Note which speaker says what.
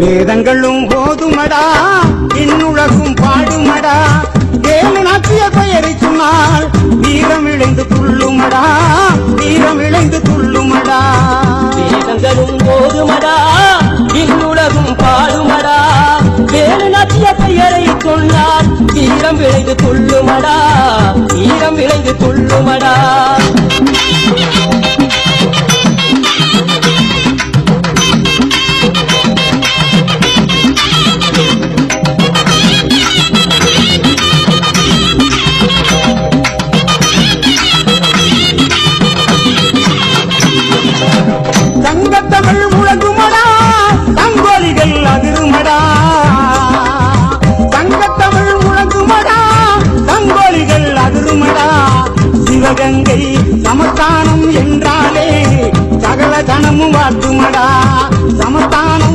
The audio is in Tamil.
Speaker 1: வேதங்களும் போதுமடா இன்னுலகும் பாடுமடா. வேலு நாட்டிய பெயரை சொன்னால் வீரம் இழைந்து துள்ளுமடா வீரம் இழைந்து துள்ளுமடா.
Speaker 2: வேதங்களும் போதுமடா இன்னுலகும் பாடுமடா. வேலு நாட்டிய பெயரை சொன்னால் வீரம் விளைந்து துள்ளுமடா வீரம் விளைந்து துள்ளுமடா.
Speaker 1: தாளங்கள் முழங்குமடா. தங்கோலிகள் அதிருமடா. தங்கத்தமிழ் முழங்குமடா. தங்கோலிகள் அதிருமடா. சிவகங்கை சமஸ்தானம் என்றாலே சகல தனமும் வாட்டுமடா சமஸ்தானம்